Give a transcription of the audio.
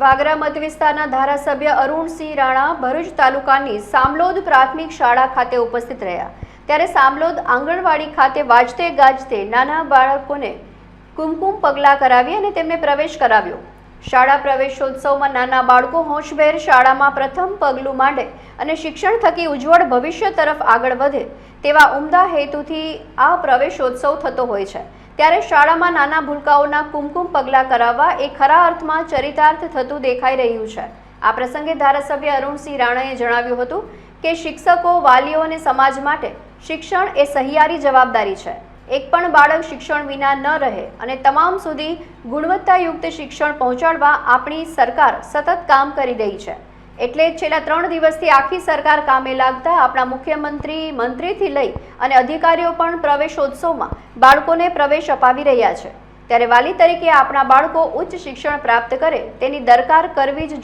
વાગરા મત વિસ્તારના ધારાસભ્ય અરુણસિંહ રાણા ભરૂચ તાલુકાની સામલોદ પ્રાથમિક શાળા ખાતે ઉપસ્થિત રહ્યા. ત્યારે સામલોદ આંગણવાડી ખાતે વાજતે ગાજતે નાના બાળકોને કુમકુમ પગલાં કરાવી અને તેમને પ્રવેશ કરાવ્યો. શાળા પ્રવેશોત્સવમાં નાના બાળકો હોંશભેર શાળામાં પ્રથમ પગલું માંડે અને શિક્ષણ થકી ઉજ્જવળ ભવિષ્ય તરફ આગળ વધે તેવા ઉમદા હેતુથી આ પ્રવેશોત્સવ થતો હોય છે. ત્યારે શાળામાં નાના ભૂલકાઓના કુમકુમ પગલાં કરાવવા એ ખરા અર્થમાં ચરિતાર્થ થતું દેખાઈ રહ્યું છે. આ પ્રસંગે ધારાસભ્ય અરુણસિંહ રાણાએ જણાવ્યું હતું કે શિક્ષકો, વાલીઓ અને સમાજ માટે શિક્ષણ એ સહિયારી જવાબદારી છે. એક પણ બાળક શિક્ષણ વિના ન રહે અને તમામ સુધી ગુણવત્તાયુક્ત શિક્ષણ પહોંચાડવા આપણી સરકાર સતત કામ કરી રહી છે. એટલે છેલ્લા ત્રણ દિવસથી આખી સરકાર કામે લાગતા આપણા મુખ્યમંત્રી મંત્રીથી લઈ અને અધિકારીઓ પણ પ્રવેશોત્સવમાં બાળકોને પ્રવેશ અપાવી રહ્યા છે. ત્યારે વાલી તરીકે આપણા બાળકો ઉચ્ચ શિક્ષણ પ્રાપ્ત કરે તેની દરકાર કરવી જ